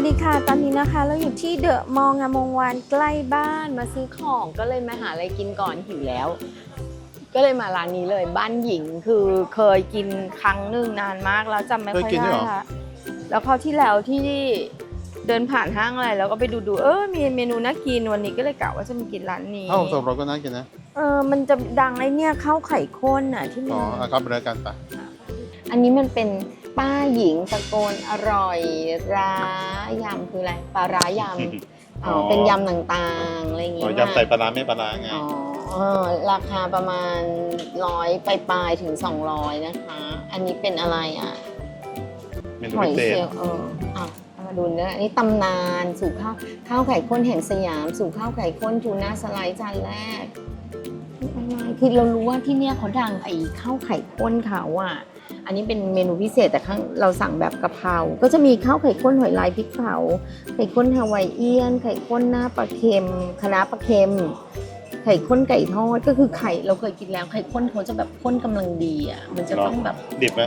วัสดีค่ะ ตอนนี้นะคะเราอยู่ที่เดอะมองงามวงวานใกล้บ้านมาซื้อของก็เลยมาหาอะไรกินก่อนหิวแล้ว ก็เลยมาร้านนี้เลยบ้านหญิงคือเคยกินครั้งหนึ่งนานมากแล้วจำไม่ค่อยเคยกินด้วยได้เหรอค่ะแล้วคราวที่แล้วที่เดินผ่านห้างอะไรแล้วก็ไปดูดูๆเออมีเมนูน่ากินวันนี้ก็เลยกะว่าจะมากินร้านนี้ข้าวสมรสก็น่ากินนะ เออมันจะดังไอเนี่ยข้าวไข่ข้นอะที่มัอ๋นอเอาครับไปเลยกันไป อันนี้มันเป็น ป้าหญิงตะโกนอร่อยร้ายำคืออะไรปลาร้ายำอ๋อเป็นยำต่างๆอะไรอย่างอ๋งี้อยำใส่ปลาร้าไม่ปลาร้าไง อ๋อเออราคาประมาณร้อยปลายๆถึง 200 นะคะ อันนี้เป็นอะไรอะ เมนูหอพิยเศเชษลล์เอออะเอามาดูเนื้ออันนี้ตำนานสู่ข้าวข้าวไข่ข้นแห่งสยาม สู่ข้าวไข่ข้นทูน่าสไลด์จานแรกอะไรคือเรารู้ว่าที่เนี่ยเขาดังไอ้ข้าวไข่ข้นเขาอะ อันนี้เป็นเมนูพิเศษแต่ข้างเราสั่งแบบกะเพรา ก็จะมีข้าวไข่ข้นหอยลายพริกเผา ไข่ข้นฮาวายเอียน ไข่ข้นหน้าปลาเค็มคะน้าปลาเค็ม ไข่ข้นไก่ทอดก็คือไข่เราเคยกินแล้ว ไข่ข้นเขาจะแบบข้นกำลังดีอะ มันจะต้องแบบดิบไหม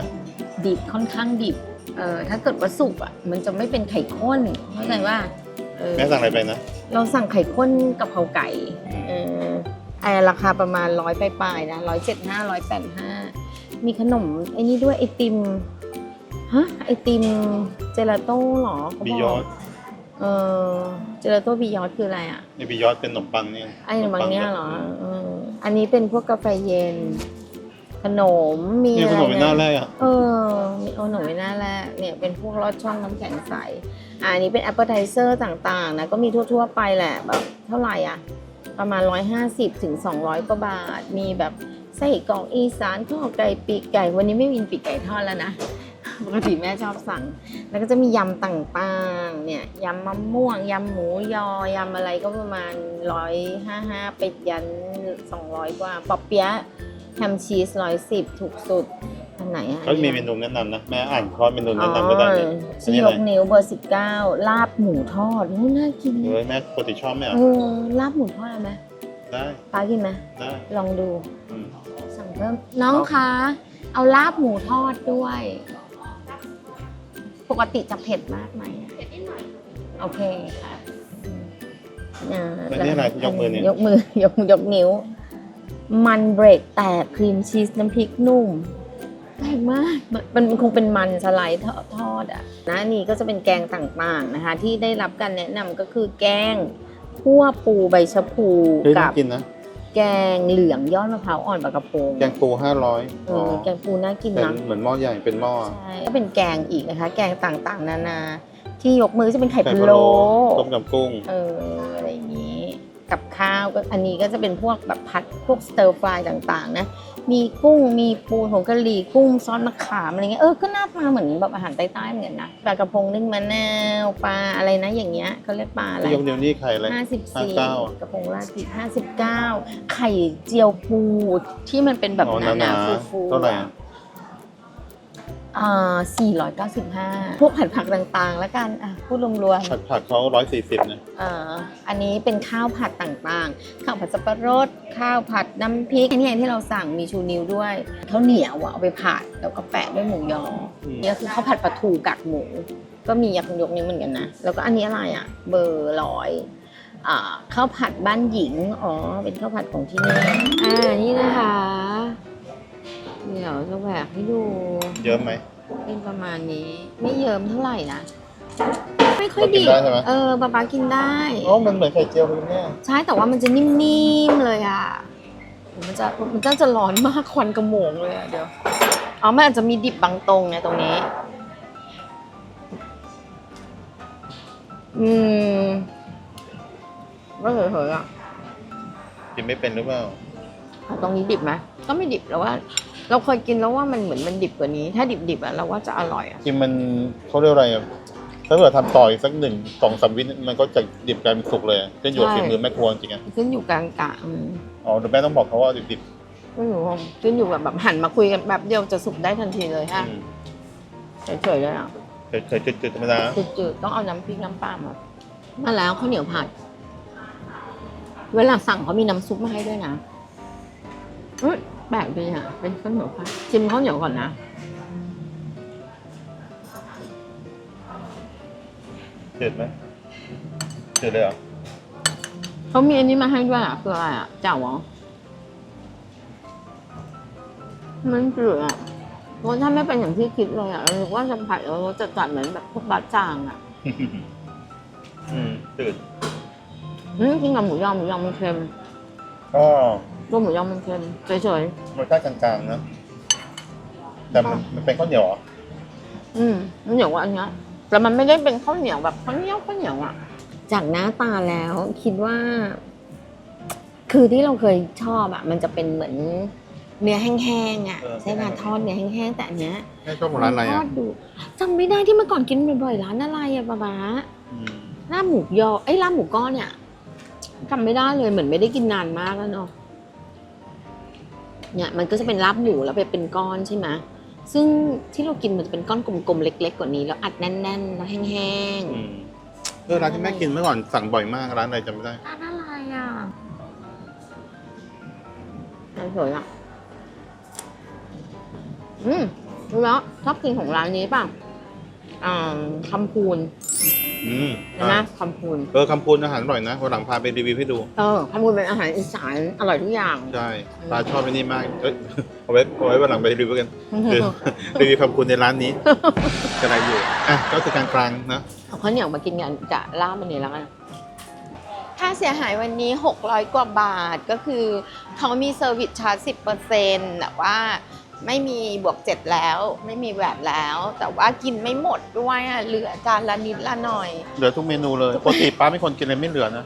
ดิบค่อนข้างดิบ เออถ้าเกิดว่าสุกอะมันจะไม่เป็นไข่ข้นเข้าใจว่าเออแม่สั่งอะไรไปนะ เราสั่งไข่ข้นกะเพราไก่อืมเออไอราคาประมาณร้อยปลายๆนะร้อยเจ็ดห้าร้อยแปดห้า มีขนมไอ้นี่ด้วยไอติมฮะไอติมเจลาโต้เหรอเขาบีบยออกดเออเจลาโต้บียอดคืออะไรอะนี่บียอดเป็นขนมปังเนี่ยไอ้บางเนี้ยเหรอมเอออันนี้เป็นพวกกาแฟเย็น ขนมมีนี่อะขไรนมเป็นหน้าแรกอะเออมีเอาหนมไว้หน้าแรกเนี่ยเป็นพวกลอดช่องน้ำแข็งใสอ่าอันนี้เป็น appetizer ต่างๆนะก็มีทั่วๆไปแหละแบบเท่าไหร่อะ ประมาณ 150ถึง200กว่าบาท มีแบบ ไส้กรอกอีสานข้าวไก่ปีกไก่วันนี้ไม่มีปีกไก่ทอดแล้วนะปกติแม่ชอบสั่ง แล้วก็จะมียำต่างๆ เนี่ยยำมะม่วงยำหมูยอยำอะไรก็ประมาณ155ไปยัน200กว่าปอเปี๊ยะแฮมชีส110ถูกสุดอันไหนอะเขามีเมนูแนะนำนะแม่อ่านคอร์สเมนูแนะนำก็ได้เนี่ยอ๋ออันที่นี้ยอะไรกนิ้วเบอร์19ลาบหมูทอดโอ้น่ากินเออแม่ปกติชอบไหมอะเออลาบหมูทอดเอาไหมได้ป้ากินไหมได้ลองดูอืมสั่งเพิ่ม น้องคะ เอาลาบหมูทอดด้วย ปกติจะเผ็ดมากไหมเผ็ดนิดหน่อย โอเคค่ะอ่าแล้วนี่อะไรยกมือเนี่ยยกมือยกยกนิ้ว มันเบรกแตกครีมชีสน้ำพริกนุ่มแปลกมากมันมันคงเป็นมันสไลด์ทอดทอดอะนะอันนี่ก็จะเป็นแกงต่างๆนะคะ ที่ได้รับการแนะนำก็คือแกงคั่วปูใบชะพูเฮ้ยกัน่าบกินนะ แกงเหลืองยอดมะพร้าวอ่อนปลากระพงแกงปูห้าร้อยเออแกงปูน่ากินเป็นนะเหมือนหม้อใหญ่เป็นหม้อใช่ก็เป็นแกงอีกนะคะ แกงต่างๆ นานา ที่ยกมือจะเป็นไข่ไข่พะพะโล้โล้ต้มกับกุ้ง เอออะไรอย่างนี้ กับข้าวก็อันนี้ก็จะเป็นพวกแบบผัดพวกสเตอร์ฟรายต่างๆนะมีกุ้งมีปูผงกะหรี่กุ้งซอสมะขามอะไรเงี้ยเออก็หน้าตาเหมือนแบบอาหารใต้ๆเหมือนกันนะปลากระพงนึ่งมะนาวปลาอะไรนะอย่างเงี้ยเขาเรียกปลาอะไรยกนิ้วนี่ไข่อะไรห้าสิบสี่59กระพงราดพริกห้าสิบเก้าไข่เจียวปูที่มันเป็นแบบอ๋อหนาหนาๆฟูๆๆเท่าไหร่ อะอะอ่าสี่ร้อยเก้าสิบห้าพวกผัดผักต่างๆ แล้วกันอะพูดรวมผัดผักเขาร้อยสี่สิบนะๆอ่าอันนี้เป็นข้าวผัดต่างๆ ข้าวผัดสับปะรด ข้าวผัดน้ำพริกอันนี้ที่เราสั่งมีชูนิวด้วยข้าวเหนียวอะเอาไปผัดแล้วก็แปะด้วยหมูยอ อืมนี่คือข้าวผัดปลาทูกักหมู ก็มียักษ์ยกนี้วเหมือนกันนะ แล้วก็อันนี้อะไรอะ เบอร์ร้อยอ่าข้าวผัดบ้านหญิง อ๋อ เป็นข้าวผัดของที่นี่อ่านี่นะคะ เดี๋ยวจะแหวกให้ดูเยอะไหมเป็นประมาณนี้ ไม่เยิ้มเท่าไหร่นะ ไม่ค่อยเรากิดีนได้ใช่ไหม เออป๊าป๊ากินได้ อ๋อมันเหมือนไข่เจียวเลยเนี่ยใช่แต่ว่ามันจะนิ่มๆเลยอะโหมันจะมันน่าจะร้อนมากควันกระโหมงเลยอะเดี๋ยวอ๋อมันอาจจะมีดิบบางตรงไงตรงนี้ อืมก็เฉยๆอะกินไม่เป็นหรือเปล่าเอาตรงนี้ดิบไหมก็ไม่ดิบแล้วว่า เราเคยกินแล้วว่ามันเหมือนมันดิบกว่านี้ ถ้าดิบๆอะเราว่าจะอร่อยอะ กินมันเขาเรียกอะไรอะถ้าเกิดทำต่ออีกสักหนึ่งสองสามวิมันก็จะดิบกลายเป็นสุกเลยขึ้นอยู่กับใช่ ฝีมือแม่ครัวจริงๆอะขึ้นอยู่กลางกะอืมอ๋อเดี๋ยวแม่ต้องบอกเขาว่าดิบก็อยู่ขึ้นอยู่แบบแบบหันมาคุยกันแบบเดียวจะสุกได้ทันทีเลยๆฮะอืมเฉยๆเลยอะเคยเคยจืดๆธรรมดาจืดๆต้องเอาน้ำพริกน้ำปลามามาแล้วข้าวเหนียวผัด เวลาสั่งเขามีน้ำซุปมาให้ด้วยนะอุ๊ยแปลกดีอะ เป็นข้าวเหนียวผัดชิมข้าวเหนียวก่อนนะเจืดไหมจืดเลยเหรอเขามีอันนี้มาให้ด้วยอะคืออะไรอะเจ้าเหรอมันจืดอะรสชาติไม่เป็นอย่างที่คิดเลยอะเราคิดว่าจะผัดแล้วรสจะจัดเหมือนแบบพวกบะจ่างอะ อืมจืดอืมกินกับหมูยอหมูยอมันเค็มก็ ตัวหมูยอมันเค็มเฉยรสชาติกลางๆนะแต่มันมันเป็นข้าวเหนียวเหรอๆอืมมันเหนียวกว่าอันเนี้ยแต่มันไม่ได้เป็นข้าวเหนียวแบบข้าวเหนียวข้าวเหนียวอะ จากหน้าตาแล้วคิดว่า คือที่เราเคยชอบอะ มันจะเป็นเหมือนเนื้อแห้งๆอะใช่ไหมทอดเนื้อแห้งๆแต่อันเนี้ยแม่ชอบของร้านอะไรทอะอดดูจำไม่ได้ที่เมื่อก่อนกินบ่อยๆร้านอะไรอะป๊าป๊าอืมลาบหมูยอไอ้ยลาบหมูก้อนเนี่ยจำไม่ได้เลยเหมือนไม่ได้กินนานมากแล้วเนาะ เนี่ยมันก็จะเป็นลาบหมูแล้วไปเป็นก้อนใช่ไหมซึ่งที่เรากินมันจะเป็นก้อนกลมๆเล็ก ๆ กว่านี้แล้วอัดแน่นๆ แล้วแห้งอืมเออร้านที่แม่กินเมื่อก่อนสั่งบ่อยมากร้านอะไรจำไม่ได้ๆร้านอะไรอะร้านสวยอะอืมรู้แล้วชอบกินของร้านนี้ป่ะอ่าคำพูน อืมใช่ไหมคำพูนเออคำพูนอาหารอร่อยนะวันหลังพาไปรีวิวให้ดู เออคำพูนเป็นอาหารอีสานอร่อยทุกอย่าง ใช่ตาชอบไอ้นี่มากเอ้ยเอาไว้เอาไว้วันหลังไปรีวิวกันคือรีวิวคำพูนในร้านนี้จะอะไรอยู่อะก็คือกลางๆนะเอาข้าวเหนียวมากินกันจะล่ามันนี้แล้วกันค่าเสียหายวันนี้ 600 กว่าบาทก็คือเขามีเซอร์วิสชาร์จ10%แต่ว่า ไม่มีบวก7แล้ว ไม่มีแวดแล้ว แต่ว่ากินไม่หมดด้วยอะเหลือจานละนิดละหน่อย เหลือทุกเมนูเลยปกติป้าไม่คนกินอะไรไม่เหลือนะ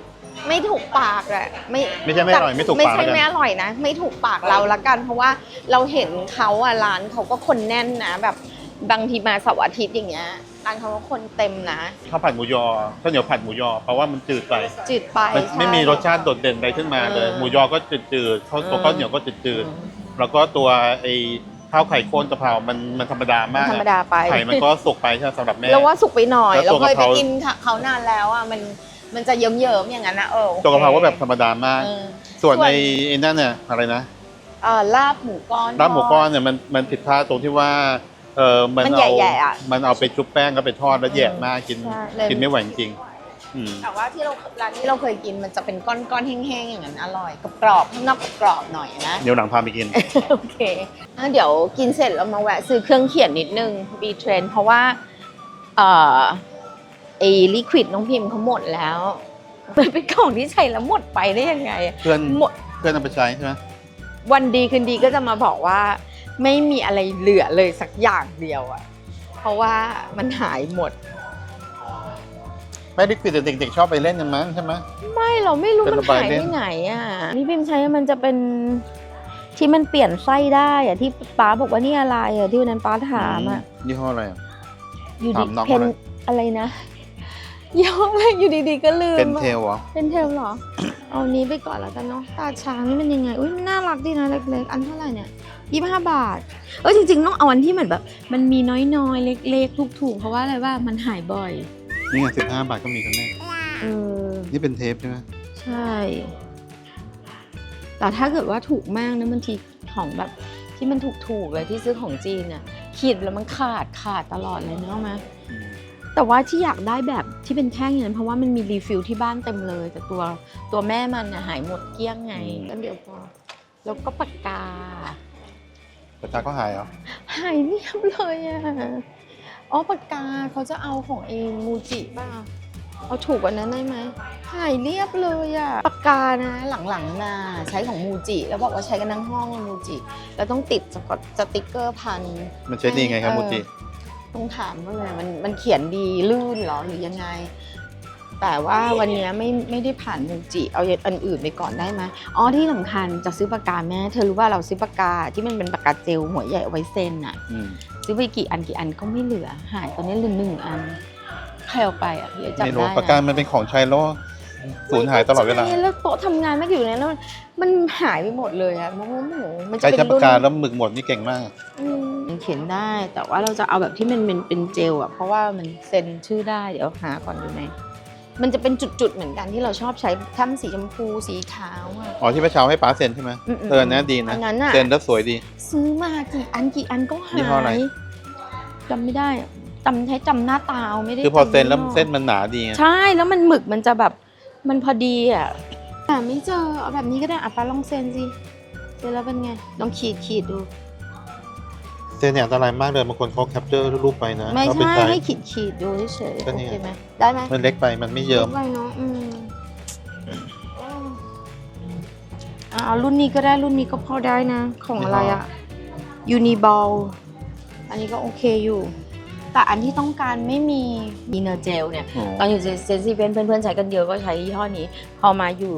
ไม่ถูกปากอะไม่ไม่ใช่ไม่อร่อยไม่ถูกปากไม่ใช่แล้วกัน ไม่อร่อยนะ ไม่ถูกปากเราละกัน เพราะว่าเราเห็นเขาอะร้านเขาก็คนแน่นนะ แบบบางทีมาเสาร์อาทิตย์อย่างเงี้ยร้านเขาก็คนเต็มนะข้าวผัดหมูยอข้าวเหนียวผัดหมูยอ เพราะว่ามันจืดไปจืดไปมันไม่ใช่มีรสชาติโดดเด่นอะไรขึ้นมาเลย เออหมูยอก็จืดๆข้าวตัวเออข้าวเหนียวก็จืดๆ แล้วก็ตัวไอ้ข้าวไข่ข้นกะเพรา มันมันธรรมดามากธรรมอะดาไปไข่มันก็สุกไปใช่ไหมสำหรับแม่เราว่าสุกไปหน่อยแล้วเราตัวเคยกะไปเพรากินค่ะเขานานแล้วอะมันมันจะเยิ้มๆอย่างนั้นนะเออโอคตัวกะเพราก็แบบธรรมดามากเออส่วนส่วนในไอ้นั่นเนี่ยอะไรนะเอ่อลาบหมูก้อนร้านหมูก้อนเนี่ยมันมันผิดพลาดตรงที่ว่าเออมันมันเอาแย่ๆอะมันเอาไปชุบแป้งก็ไปทอดแล้วแย่มากกินใช่เลยกินไม่ไหวจริงๆ อืมแต่ว่าที่เราร้านที่เราเคยกินมันจะเป็นก้อนๆแห้งๆอย่างนั้นอร่อยกรอบๆข้างนอกกรอบๆหน่อยนะ เดี๋ยวหลังพาไปกิน โอเคอะเดี๋ยวกินเสร็จเรามาแวะซื้อเครื่องเขียนนิดนึง B Trend เพราะว่า เอ่อไอ้ลิควิดน้องพิมพ์เขาหมดแล้วมันเป็นของที่ใช้แล้วหมดไปได้ยังไงอะเพื่อนหมดเพื่อนเอาไปใช้ใช่ไหมวันดีคืนดีก็จะมาบอกว่า ไม่มีอะไรเหลือเลยสักอย่างเดียวอะเพราะว่ามันหายหมด ไม่ได้ปิดแต่เด็กๆชอบไปเล่นกันมั้งใช่ไหม ไม่เราไม่รู้เป็นมันระบายหายเล่ไปนไหนอะนี่พิมพ์ใช้มันจะเป็นที่มันเปลี่ยนไส้ได้อะที่ป้าบอกว่านี่อะไรอะที่วันนั้นป้าถามอะยี่ห้ออะไรอะอยู่ถาดีมน้องเพนเขาเลยอะไรนะย่ห้ออะไรอยู่ดีๆก็ลืมเป็นอะเทลเหรอเป็นเทลเหรอ เอานี้ไปก่อนแล้วกันเนาะตาช้างนี่มันยังไงอุ้ยมันน่ารักดีนะเล็กๆ อันเท่าไหร่เนี่ยยี่ห้าบาท เออจริงๆต้องเอาอันที่เหมือนแบบ มันมีน้อยๆ เล็กๆถูกๆเพราะว่าอะไรว่ามันหายบ่อย นี่ไงสิบห้าบาทก็มีกันแม่เออ นี่เป็นเทปใช่ไหมใช่ แต่ถ้าเกิดว่าถูกมากนะบางทีของแบบที่มันถูกๆเลยที่ซื้อของจีนน่ะขีดแล้วมันขาดขาดตลอดเลยเนกอะไหมอืมแต่ว่าที่อยากได้แบบที่เป็นแท่งอย่างนั้นเพราะว่ามันมีรีฟิลที่บ้านเต็มเลย แต่ตัวตัวแม่มันน่ะหายหมดเกลี้ยงไงก็เดี๋ยวพอแล้วก็ปากกาประชาก็หายเหรอ หายเรียบเลยอะ อ๋อปากกาเขาจะเอาของเองมูจิป่ะเอาถูกกว่านั้นได้ไหมหายเรียบเลยอะปากกานะหลังๆนะใช้ของมูจิแล้วบอกว่าใช้กันทั้งห้องเลยมูจิแล้วต้องติดสกอตสติกเกอร์พันมันใช้ดีไงครับเออมูจิต้องถามว่าเลยมันมันเขียนดีลื่นเหรอหรือยังไง แต่ว่าวันเนี้ยไม่ไม่ได้ผ่านมูจิ เอาอันอื่นไปก่อนได้ไหมอ๋อที่สำคัญจะซื้อปากกาแม่ เธอรู้ว่าเราซื้อปากกาที่มันเป็นปากกาเจลหัวใหญ่เอาไว้เซ็นอะอืมซื้อไปกี่อันกี่อันก็ไม่เหลือ หายตอนนี้เหลือหนึ่งอันใครเอาไปอะพี่จำไม่ได้รู้นะปากกามันเป็นของใช้แล้วสูญหายตลอดเวลาใช่แล้วโต๊ะทำงานไม่อยู่ในนั้นแล้วมันมันหายไปหมดเลยอะมันมันมันจะใช้เป็นใช้ปากรุ่นกาแล้วหมึกหมดนี่เก่งมากอืมเขียนได้แต่ว่าเราจะเอาแบบที่มันเป็นเป็นเจลอะเพราะว่ามันเซ็นชื่อได้เดี๋ยวหาก่อนดูไหม มันจะเป็นจุดๆเหมือนกันที่เราชอบใช้ถ้ามันสีชมพูสีขาวอะอ๋อที่พระเช้าให้ป้าเซ็นใช่ไหมอืมๆเออนะดีนะ อันนั้นน่ะ เซ็นแล้วสวยดี ซื้อมากี่อันกี่อันก็หายี่ห้ออะไร ยจำไม่ได้อะจำให้จำหน้าตาเอาไม่ได้คือพอเซ็นแล้วจำยี่ห้อเส้นมันหนาดีไงใช่แล้วมันหมึกมันจะแบบมันพอดีอะแต่ไม่เจอเอาแบบนี้ก็ได้อะป้าลองเซ็นสิเซ็นแล้วเป็นไงลองขีดขีดดู เซ็นเนี่ยอันตรายมากเลยบางคนเขาแคปเจอร์รูปไปนะไม่แล้วปใช่ถ่ายให้ขีดขีดดูเฉยๆก็โอเนี่ย เคไหมได้ไหมมันเล็กไปมันไม่เยิ้มไปเนาะอืมอะเอารุ่นนี้ก็ได้รุ่นนี้ก็พอได้นะ ของอะไรอะยูนิบอลอันนี้ก็โอเคอยู่ แต่อันที่ต้องการไม่มีดีเนอร์เจลเนี่ยตอนอยู่เซนซีเวนเพื่อนๆใช้กันเยอะก็ใช้ยี่ห้อนี้ พอมาอยู่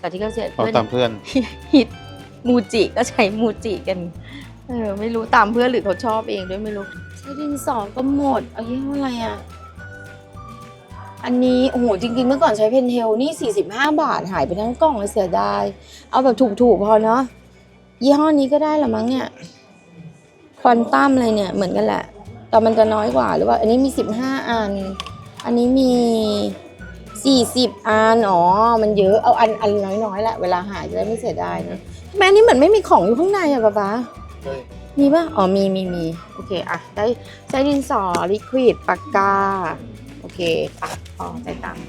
กับที่เกษตรเขาเพื่อนตามเพื่อนฮิตมูจิก็ใช้มูจิกัน เออไม่รู้ตามเพื่อนหรือเขาชอบเองด้วยไม่รู้ ใช้ดินสอก็หมดเอายี่ห้ออะไรอะ อันนี้โอ้โหจริง ๆ เมื่อก่อนใช้เพนเทลนี่ 45 บาทหายไปทั้งกล่องเลยเสียดาย เอาแบบถูกๆพอเนาะยี่ห้อนี้ก็ได้ละมั้งเนี่ยควอนตัมอะไรเนี่ยเหมือนกันแหละแต่มันจะน้อยกว่าหรือว่า อันนี้มี 15 อัน อันนี้มี 40 อันอ๋อมันเยอะเอาอันอันน้อยๆแหละเวลาหายจะได้ไม่เสียดายนะแม่นี่เหมือนไม่มีของอยู่ข้างในอะป๊าป๊า มีป่ะ อ๋อมีมีมีโอเคอะได้ใช้ดินสอลิควิดปากกา โอเคอะพอใจตังค์